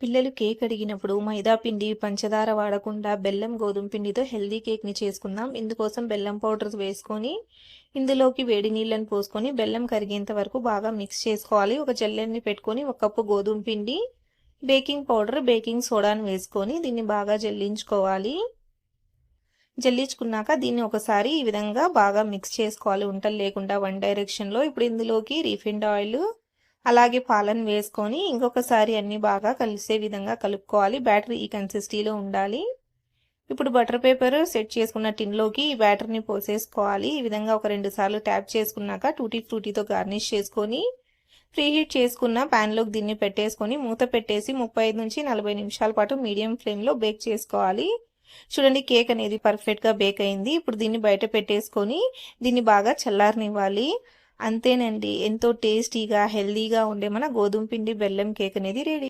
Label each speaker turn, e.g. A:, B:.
A: పిల్లలు కేక్ అడిగినప్పుడు మైదా పిండి పంచదార వాడకుండా బెల్లం గోధుమ పిండితో హెల్దీ కేక్ని చేసుకుందాం. ఇందుకోసం బెల్లం పౌడర్ వేసుకొని ఇందులోకి వేడి నీళ్ళని పోసుకొని బెల్లం కరిగేంత వరకు బాగా మిక్స్ చేసుకోవాలి. ఒక జల్లెని పెట్టుకొని ఒక కప్పు గోధుమ పిండి బేకింగ్ పౌడర్ బేకింగ్ సోడాని వేసుకొని దీన్ని బాగా జల్లించుకోవాలి. జల్లించుకున్నాక దీన్ని ఒకసారి ఈ విధంగా బాగా మిక్స్ చేసుకోవాలి. ఉంటలు లేకుండా వన్ డైరెక్షన్లో ఇప్పుడు ఇందులోకి రీఫైండ్ ఆయిల్ అలాగే పాలను వేసుకొని ఇంకొకసారి అన్నీ బాగా కలిసే విధంగా కలుపుకోవాలి. బ్యాటర్ ఈ కన్సిస్టీలో ఉండాలి. ఇప్పుడు బటర్ పేపర్ సెట్ చేసుకున్న టిన్లోకి ఈ బ్యాటర్ని పోసేసుకోవాలి. ఈ విధంగా ఒక రెండు సార్లు ట్యాప్ చేసుకున్నాక టూటీ ఫ్రూటీతో గార్నిష్ చేసుకొని ప్రీహీట్ చేసుకున్న ప్యాన్లోకి దీన్ని పెట్టేసుకొని మూత పెట్టేసి ముప్పై నుంచి నలభై నిమిషాల పాటు మీడియం ఫ్లేమ్లో బేక్ చేసుకోవాలి. చూడండి కేక్ అనేది పర్ఫెక్ట్గా బేక్ అయింది. ఇప్పుడు దీన్ని బయట పెట్టేసుకొని దీన్ని బాగా చల్లారనివ్వాలి. అంతేనండి. ఎంతో టేస్టీగా హెల్దీగా ఉండే మన గోధుమ పిండి బెల్లం కేక్ అనేది రెడీ.